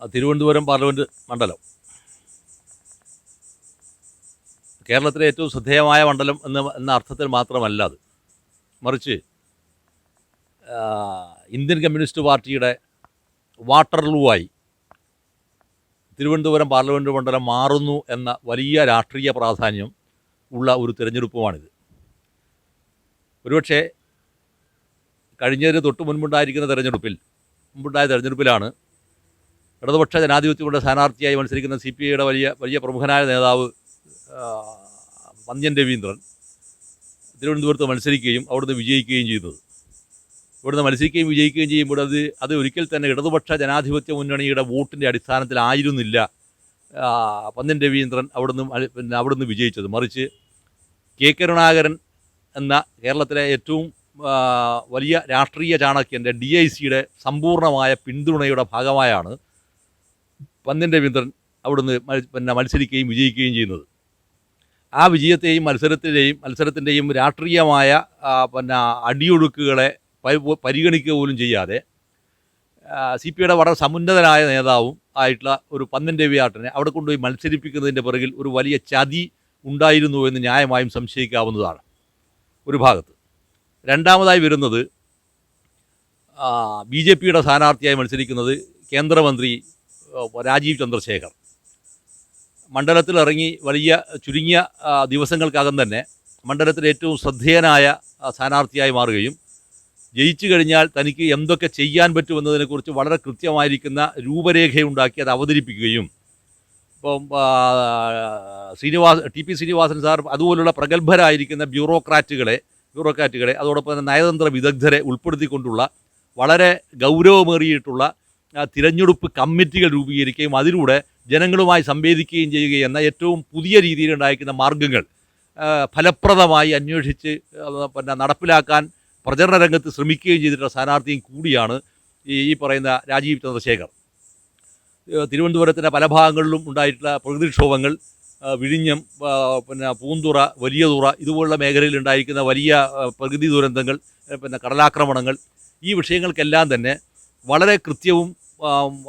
Thiruvananthapuram parliament മണ്ഡലം. കേരളത്തിലെ ഏറ്റവും ശ്രദ്ധേയമായ മണ്ഡലം എന്ന എന്ന അർത്ഥത്തിൽ മാത്രമല്ല അത്. മറിച്ച് ഇന്ത്യൻ കമ്മ്യൂണിസ്റ്റ് പാർട്ടിയുടെ വാട്ടർലൂവായി തിരുവനന്തപുരം പാർലമെന്റ് മണ്ഡലം മാറുന്നു എന്ന വലിയ രാഷ്ട്രീയ പ്രാധാന്യം ഉള്ള ഒരു തിരഞ്ഞെടുപ്പുമാണിത്. ഒരുപക്ഷെ കഴിഞ്ഞതിന് തൊട്ട് മുൻപുണ്ടായിരിക്കുന്ന തെരഞ്ഞെടുപ്പിൽ മുമ്പുണ്ടായ തെരഞ്ഞെടുപ്പിലാണ് ഇടതുപക്ഷ ജനാധിപത്യങ്ങളുടെ സ്ഥാനാർത്ഥിയായി മത്സരിക്കുന്ന സി പി ഐയുടെ വലിയ വലിയ പ്രമുഖനായ നേതാവ് മന്യൻ രവീന്ദ്രൻ തിരുവനന്തപുരത്ത് മത്സരിക്കുകയും അവിടുന്ന് വിജയിക്കുകയും ചെയ്യുന്നത് ഇവിടുന്ന് മത്സരിക്കുകയും വിജയിക്കുകയും ചെയ്യുമ്പോൾ അത് അത് ഒരിക്കൽ തന്നെ ഇടതുപക്ഷ ജനാധിപത്യ മുന്നണിയുടെ വോട്ടിന്റെ അടിസ്ഥാനത്തിലായിരുന്നില്ല പന്ന്യൻ രവീന്ദ്രൻ അവിടുന്ന് പിന്നെ അവിടുന്ന് വിജയിച്ചത്. മറിച്ച് കെ കരുണാകരൻ എന്ന കേരളത്തിലെ ഏറ്റവും വലിയ രാഷ്ട്രീയ ചാണക്യന്റെ ഡി ഐ സിയുടെ സമ്പൂർണമായ പിന്തുണയുടെ ഭാഗമായാണ് പന്ന്യൻ രവീന്ദ്രൻ അവിടുന്ന് പിന്നെ മത്സരിക്കുകയും വിജയിക്കുകയും ചെയ്യുന്നത്. ആ വിജയത്തെയും മത്സരത്തിന്റെയും മത്സരത്തിന്റെയും രാഷ്ട്രീയമായ പിന്നെ അടിയൊഴുക്കുകളെ പരിഗണിക്കുക പോലും ചെയ്യാതെ സി പി ഐയുടെ വളരെ സമുന്നതനായ നേതാവും ആയിട്ടുള്ള ഒരു പന്നൻ രവിയാട്ടനെ അവിടെ കൊണ്ടുപോയി മത്സരിപ്പിക്കുന്നതിന്റെ പിറകിൽ ഒരു വലിയ ചതി ഉണ്ടായിരുന്നു എന്ന് ന്യായമായും സംശയിക്കാവുന്നതാണ് ഒരു ഭാഗത്ത്. രണ്ടാമതായി വരുന്നത് ബി ജെ പിയുടെ സ്ഥാനാർത്ഥിയായി മത്സരിക്കുന്നത് കേന്ദ്രമന്ത്രി രാജീവ് ചന്ദ്രശേഖർ. മണ്ഡലത്തിൽ ഇറങ്ങി വലിയ ചുരുങ്ങിയ ദിവസങ്ങൾക്കകം തന്നെ മണ്ഡലത്തിൽ ഏറ്റവും ശ്രദ്ധേയനായ സ്ഥാനാർത്ഥിയായി മാറുകയും ജയിച്ചു കഴിഞ്ഞാൽ തനിക്ക് എന്തൊക്കെ ചെയ്യാൻ പറ്റുമെന്നതിനെക്കുറിച്ച് വളരെ കൃത്യമായിരിക്കുന്ന രൂപരേഖയുണ്ടാക്കി അത് അവതരിപ്പിക്കുകയും ഇപ്പം Srinivas T P Srinivasan sir അതുപോലുള്ള പ്രഗത്ഭരായിരിക്കുന്ന ബ്യൂറോക്രാറ്റുകളെ ബ്യൂറോക്രാറ്റുകളെ അതോടൊപ്പം തന്നെ നയതന്ത്ര വിദഗ്ധരെ ഉൾപ്പെടുത്തിക്കൊണ്ടുള്ള വളരെ ഗൗരവമേറിയിട്ടുള്ള തിരഞ്ഞെടുപ്പ് കമ്മിറ്റികൾ രൂപീകരിക്കുകയും അതിലൂടെ ജനങ്ങളുമായി സംവേദിക്കുകയും ചെയ്യുക എന്ന ഏറ്റവും പുതിയ രീതിയിലുണ്ടായിരിക്കുന്ന മാർഗങ്ങൾ ആ, ഫലപ്രദമായി അന്വേഷിച്ച് പിന്നെ നടപ്പിലാക്കാൻ പ്രചരണ രംഗത്ത് ശ്രമിക്കുകയും ചെയ്തിട്ടുള്ള സ്ഥാനാർത്ഥിയും കൂടിയാണ് ഈ പറയുന്ന രാജീവ് ചന്ദ്രശേഖർ. തിരുവനന്തപുരത്തിന്റെ പല ഭാഗങ്ങളിലും ഉണ്ടായിട്ടുള്ള പ്രകൃതിക്ഷോഭങ്ങൾ വിഴിഞ്ഞം പിന്നെ പൂന്തുറ വലിയ തുറ ഇതുപോലുള്ള മേഖലയിൽ ഉണ്ടായിരിക്കുന്ന വലിയ പ്രകൃതി ദുരന്തങ്ങൾ പിന്നെ കടലാക്രമണങ്ങൾ ഈ വിഷയങ്ങൾക്കെല്ലാം തന്നെ വളരെ കൃത്യവും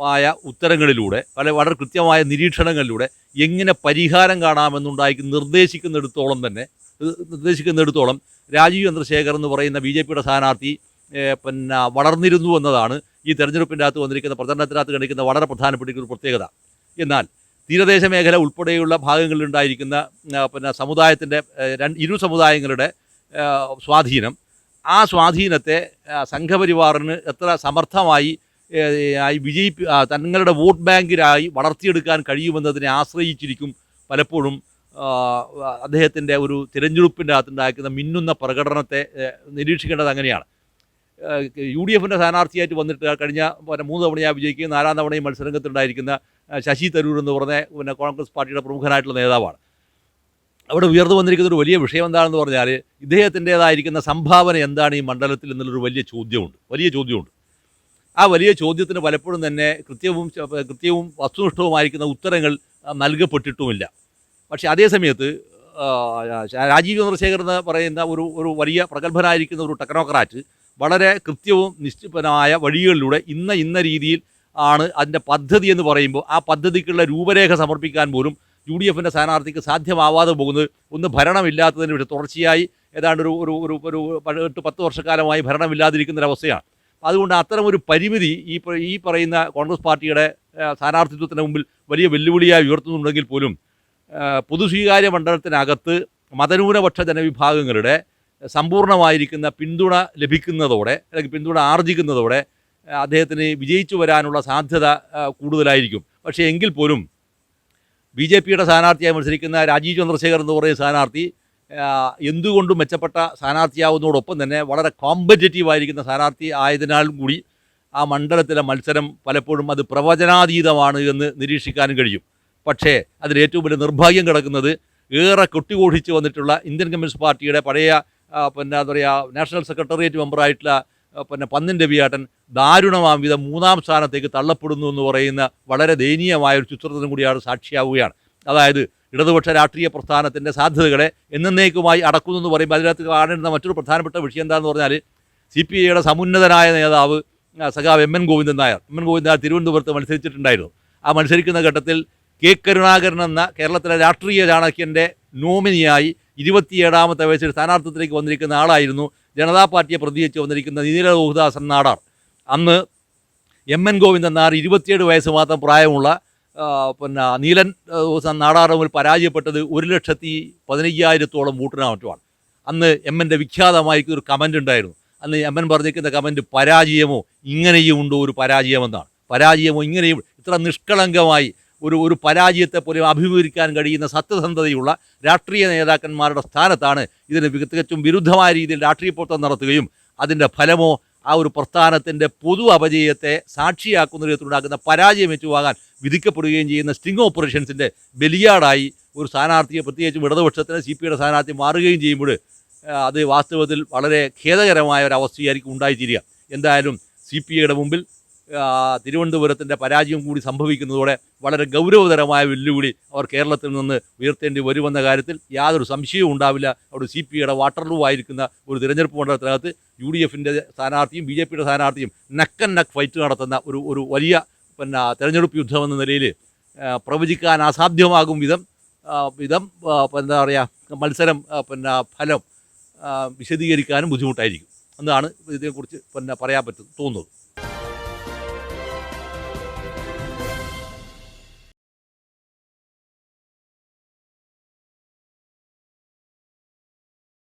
ആയ ഉത്തരങ്ങളിലൂടെ വളരെ വളരെ കൃത്യമായ നിരീക്ഷണങ്ങളിലൂടെ എങ്ങനെ പരിഹാരം കാണാമെന്നുണ്ടായിരിക്കും നിർദ്ദേശിക്കുന്നിടത്തോളം തന്നെ നിർദ്ദേശിക്കുന്നിടത്തോളം രാജീവ് ചന്ദ്രശേഖർ എന്ന് പറയുന്ന ബി ജെ പിയുടെ സ്ഥാനാർത്ഥി പിന്നെ വളർന്നിരുന്നു എന്നതാണ് ഈ തെരഞ്ഞെടുപ്പിന്റെ അകത്ത് വന്നിരിക്കുന്ന പ്രചരണത്തിനകത്ത് കണ്ടിരിക്കുന്ന വളരെ പ്രധാനപ്പെട്ട ഒരു പ്രത്യേകത. എന്നാൽ തീരദേശ മേഖല ഉൾപ്പെടെയുള്ള ഭാഗങ്ങളിലുണ്ടായിരിക്കുന്ന പിന്നെ സമുദായത്തിന്റെ ഇരു സമുദായങ്ങളുടെ സ്വാധീനം ആ സ്വാധീനത്തെ സംഘപരിവാറിന് എത്ര സമർത്ഥമായി ആയി വിജയിപ്പി തങ്ങളുടെ വോട്ട് ബാങ്കിലായി വളർത്തിയെടുക്കാൻ കഴിയുമെന്നതിനെ ആശ്രയിച്ചിരിക്കും പലപ്പോഴും അദ്ദേഹത്തിന്റെ ഒരു തിരഞ്ഞെടുപ്പിന്റെ അകത്തുണ്ടാക്കുന്ന മിന്നുന്ന പ്രകടനത്തെ നിരീക്ഷിക്കേണ്ടത് അങ്ങനെയാണ്. യു ഡി എഫിന്റെ സ്ഥാനാർത്ഥിയായിട്ട് വന്നിട്ട് കഴിഞ്ഞ പിന്നെ മൂന്ന് തവണയാണ് വിജയിക്കുകയും നാലാം തവണയും മത്സരരംഗത്തുണ്ടായിരിക്കുന്ന ശശി തരൂർ എന്ന് പറഞ്ഞ പിന്നെ കോൺഗ്രസ് പാർട്ടിയുടെ പ്രമുഖനായിട്ടുള്ള നേതാവാണ്. അവിടെ ഉയർന്നു വന്നിരിക്കുന്ന ഒരു വലിയ വിഷയം എന്താണെന്ന് പറഞ്ഞാൽ ഇദ്ദേഹത്തിന്റേതായിരിക്കുന്ന സംഭാവന എന്താണ് ഈ മണ്ഡലത്തിൽ എന്നുള്ളൊരു വലിയ ചോദ്യമുണ്ട്. വലിയ ചോദ്യമുണ്ട്. ആ വലിയ ചോദ്യത്തിന് പലപ്പോഴും തന്നെ കൃത്യവും കൃത്യവും വസ്തുനിഷ്ഠവുമായിരിക്കുന്ന ഉത്തരങ്ങൾ നൽകപ്പെട്ടിട്ടുമില്ല. പക്ഷേ അതേ സമയത്ത് രാജീവ് ചന്ദ്രശേഖർ എന്ന് പറയുന്ന ഒരു ഒരു വലിയ പ്രഗത്ഭനായിരിക്കുന്ന ഒരു ടെക്നോക്രാറ്റ് വളരെ കൃത്യവും നിശ്ചിതമായ വഴികളിലൂടെ ഇന്ന ഇന്ന രീതിയിൽ ആണ് അതിന്റെ പദ്ധതി എന്ന് പറയുമ്പോൾ ആ പദ്ധതിക്കുള്ള രൂപരേഖ സമർപ്പിക്കാൻ പോലും യു ഡി എഫിന്റെ സ്ഥാനാർത്ഥിക്ക് സാധ്യമാവാതെ പോകുന്നത് ഒന്ന് ഭരണമില്ലാത്തതിന് വേണ്ടി തുടർച്ചയായി ഏതാണ്ട് ഒരു ഒരു ഒരു ഒരു എട്ട് പത്ത് വർഷക്കാലമായി ഭരണമില്ലാതിരിക്കുന്ന ഒരവസ്ഥയാണ്. അതുകൊണ്ട് അത്തരം ഒരു പരിമിതി ഈ ഈ പറയുന്ന കോൺഗ്രസ് പാർട്ടിയുടെ സ്ഥാനാർത്ഥിത്വത്തിന് മുമ്പിൽ വലിയ വെല്ലുവിളിയായി ഉയർത്തുന്നുണ്ടെങ്കിൽ പോലും പൊതുസ്വീകാര്യ മണ്ഡലത്തിനകത്ത് മതന്യൂനപക്ഷ ജനവിഭാഗങ്ങളുടെ സമ്പൂർണമായിരിക്കുന്ന പിന്തുണ ലഭിക്കുന്നതോടെ അല്ലെങ്കിൽ പിന്തുണ ആർജിക്കുന്നതോടെ അദ്ദേഹത്തിന് വിജയിച്ചു വരാനുള്ള സാധ്യത കൂടുതലായിരിക്കും. പക്ഷേ എങ്കിൽ പോലും ബി ജെ പിയുടെ സ്ഥാനാർത്ഥിയായി മത്സരിക്കുന്ന രാജീവ് ചന്ദ്രശേഖർ എന്ന് പറയുന്ന സ്ഥാനാർത്ഥി എന്തുകൊണ്ടും മെച്ചപ്പെട്ട സ്ഥാനാർത്ഥിയാവുന്നതോടൊപ്പം തന്നെ വളരെ കോമ്പറ്റേറ്റീവ് ആയിരിക്കുന്ന സ്ഥാനാർത്ഥി ആയതിനാലും കൂടി ആ മണ്ഡലത്തിലെ മത്സരം പലപ്പോഴും അത് പ്രവചനാതീതമാണ് എന്ന് നിരീക്ഷിക്കാനും കഴിയും. പക്ഷേ അതിൽ ഏറ്റവും വലിയ നിർഭാഗ്യം കിടക്കുന്നത് ഏറെ കൊട്ടിഘോഷിച്ച് വന്നിട്ടുള്ള ഇന്ത്യൻ കമ്മ്യൂണിസ്റ്റ് പാർട്ടിയുടെ പഴയ പിന്നെ എന്താ പറയുക നാഷണൽ സെക്രട്ടേറിയറ്റ് മെമ്പറായിട്ടുള്ള പിന്നെ പന്നിൻ രവിയാട്ടൻ ദാരുണമാം വിധം മൂന്നാം സ്ഥാനത്തേക്ക് തള്ളപ്പെടുന്നു എന്ന് പറയുന്ന വളരെ ദയനീയമായ ഒരു ചിത്രത്തിനും കൂടിയാണ് സാക്ഷിയാവുകയാണ്. അതായത് ഇടതുപക്ഷ രാഷ്ട്രീയ പ്രസ്ഥാനത്തിന്റെ സാധ്യതകളെ എന്നേക്കുമായി അടക്കുന്നു എന്ന് പറയുമ്പോൾ അതിനകത്ത് കാണുന്ന മറ്റൊരു പ്രധാനപ്പെട്ട വിഷയം എന്താണെന്ന് പറഞ്ഞാൽ സി പി ഐയുടെ സമുന്നതനായ നേതാവ് സഖാവ് M N Govindan Nair. M N Govindan Nair തിരുവനന്തപുരത്ത് മത്സരിച്ചിട്ടുണ്ടായിരുന്നു. ആ മത്സരിക്കുന്ന ഘട്ടത്തിൽ കെ കരുണാകരൻ എന്ന കേരളത്തിലെ രാഷ്ട്രീയ ചാണക്യന്റെ നോമിനിയായി ഇരുപത്തിയേഴാമത്തെ വയസ്സിൽ സ്ഥാനാർത്ഥിത്വത്തിലേക്ക് വന്നിരിക്കുന്ന ആളായിരുന്നു. ജനതാ പാർട്ടിയെ പ്രതികരിച്ച് വന്നിരിക്കുന്ന നീല ഗോഹുദാസൻ നാടാർ. അന്ന് എം എൻ ഗോവിന്ദൻ നാർ ഇരുപത്തിയേഴ് വയസ്സ് മാത്രം പ്രായമുള്ള പിന്നെ നീലൻ നാടാർ മുമ്പിൽ പരാജയപ്പെട്ടത് ഒരു ലക്ഷത്തി പതിനയ്യായിരത്തോളം വോട്ടിനാ മറ്റുമാണ്. അന്ന് എം എന്റെ വിഖ്യാതമായിരിക്കുന്ന ഒരു കമന്റ് ഉണ്ടായിരുന്നു. അന്ന് എം എൻ പറഞ്ഞിരിക്കുന്ന കമന്റ് പരാജയമോ ഇങ്ങനെയും ഉണ്ടോ ഒരു പരാജയമെന്നാണ്. പരാജയമോ ഇങ്ങനെയും ഇത്ര നിഷ്കളങ്കമായി ഒരു ഒരു പരാജയത്തെ പോലെ അഭിമുഖീകരിക്കാൻ കഴിയുന്ന സത്യസന്ധതയുള്ള രാഷ്ട്രീയ നേതാക്കന്മാരുടെ സ്ഥാനത്താണ് ഇതിന് തികച്ചും വിരുദ്ധമായ രീതിയിൽ രാഷ്ട്രീയ പ്രവർത്തനം നടത്തുകയും അതിന്റെ ഫലമോ ആ ഒരു പ്രസ്ഥാനത്തിന്റെ പൊതു അപജയത്തെ സാക്ഷിയാക്കുന്ന രീതിയിലുണ്ടാക്കുന്ന പരാജയം ഏറ്റുവാകാൻ വിധിക്കപ്പെടുകയും ചെയ്യുന്ന സ്റ്റിംഗ് ഓപ്പറേഷൻസിന്റെ ബലിയാടായി ഒരു സ്ഥാനാർത്ഥിയെ പ്രത്യേകിച്ചും ഇടതുപക്ഷത്തിന് സി പി ഐയുടെ സ്ഥാനാർത്ഥി മാറുകയും ചെയ്യുമ്പോൾ അത് വാസ്തവത്തിൽ വളരെ ഖേദകരമായ ഒരു അവസ്ഥയായിരിക്കും ഉണ്ടായിത്തീരുക. എന്തായാലും സി പി ഐയുടെ മുമ്പിൽ തിരുവനന്തപുരത്തിന്റെ പരാജയം കൂടി സംഭവിക്കുന്നതോടെ വളരെ ഗൗരവതരമായ വെല്ലുവിളി അവർ കേരളത്തിൽ നിന്ന് ഉയർത്തേണ്ടി വരുമെന്ന കാര്യത്തിൽ യാതൊരു സംശയവും ഉണ്ടാവില്ല. അവിടെ സി പി ഐയുടെ വാട്ടർലൂ ആയിരിക്കുന്ന ഒരു തിരഞ്ഞെടുപ്പ് മണ്ഡലത്തിനകത്ത് യു ഡി എഫിന്റെ സ്ഥാനാർത്ഥിയും ബി ജെ പിയുടെ സ്ഥാനാർത്ഥിയും നക്കൻ നക്ക് ഫൈറ്റ് നടത്തുന്ന ഒരു ഒരു വലിയ പിന്നെ തിരഞ്ഞെടുപ്പ് യുദ്ധം എന്ന നിലയിൽ പ്രവചിക്കാൻ അസാധ്യമാകും വിധം വിധം എന്താ പറയുക മത്സരം പിന്നെ ഫലം വിശദീകരിക്കാനും ബുദ്ധിമുട്ടായിരിക്കും. എന്നാണ് ഇതിനെക്കുറിച്ച് പിന്നെ പറയാൻ പറ്റും തോന്നുന്നത്.